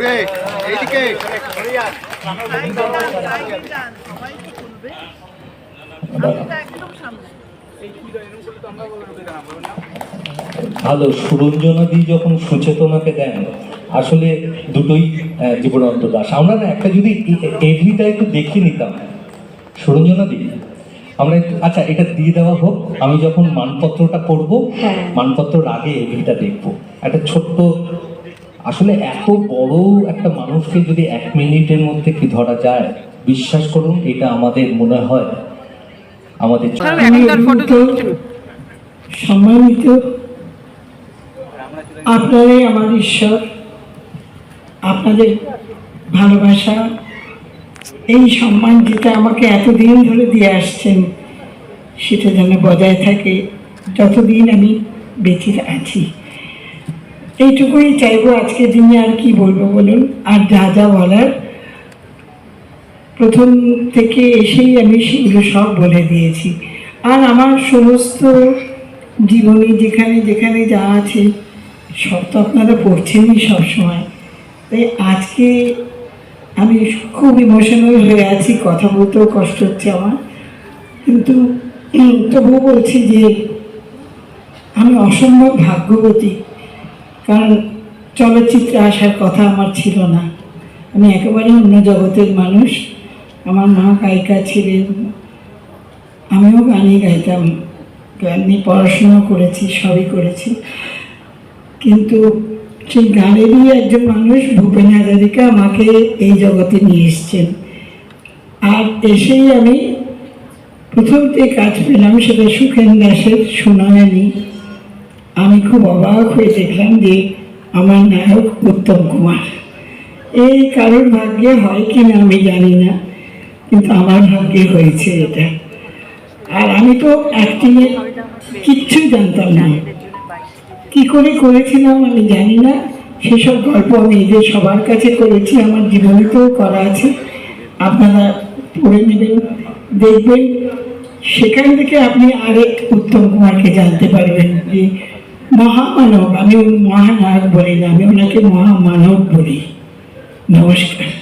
ঘুরে এইদিকে ভালো সুরঞ্জনাদি যখন সুচেতনাকে দেন আসলে দুটোই আহ, জীবনানন্দ দাস। আমরা না একটা যদি এভিটা একটু দেখে নিতাম। সুরঞ্জনাদি আমরা একটু আচ্ছা এটা দিয়ে দেওয়া হোক আমি যখন মানপত্রটা করব মানপত্রর আগে এভিটা দেখব। একটা ছোট্ট আসলে এত বড় একটা মানুষকে যদি এক মিনিটের মধ্যে কি ধরা যায় বিশ্বাস করুন এটা আমাদের মনে হয় আমাদের সম্মানিত আপনারাই আমার ঈশ্বর আপনাদের ভালোবাসা এই সম্মান যেটা আমাকে এতদিন ধরে দিয়ে আসছেন সেটা যেন বজায় থাকে যতদিন আমি বেঁচে আছি। এইটুকুই চাইব আজকের দিনে আর কি বলব বলুন? আর যা যা বলার, প্রথম থেকে এসেই আমি সেগুলো সব বলে দিয়েছি। আর আমার সমস্ত জীবনে যেখানে যেখানে যা আছে, সব তো আপনারা পড়ছেনই সবসময়। তাই আজকে আমি খুব ইমোশনাল হয়ে আছি, কথা বলতেও কষ্ট হচ্ছে আমার। কিন্তু তবুও বলছি যে, আমি অসম্ভব ভাগ্যবতী। কারণ চলচ্চিত্রে আসার কথা আমার ছিল না। আমি একেবারেই অন্য জগতের মানুষ। আমার মা গায়িকা ছিলেন। আমিও গানই গাইতাম। গান নিয়ে পড়াশুনো করেছি, সবই করেছি। কিন্তু সেই গানেরই একজন মানুষ ভূপেন হাজারিকা আমাকে এই জগতে নিয়ে এসছেন। আর এসেই আমি প্রথম যে কাজ পেলাম সেটা সুখেন দাসের সুনয়নী। আমি খুব অবাক হয়ে দেখলাম যে আমার নায়ক উত্তম কুমার। এই কারোর ভাগ্যে হয় কি না আমি জানি না, কিন্তু আমার ভাগ্যে হয়েছে এটা। আর আমি তো অ্যাক্টিংয়ে কিচ্ছু জানতাম না। কি করে করেছিলাম আমি জানি না। সেসব গল্প আমি যে সবার কাছে করেছি, আমার জীবনেতেও করা আছে। আপনারা পড়ে নেবেন, দেখবেন। সেখান থেকে আপনি আরেক উত্তম কুমারকে জানতে পারবেন যে মহামানব আমি মহানায়ক বলি না আমি ওনাকে মহামানব বলি। নমস্কার।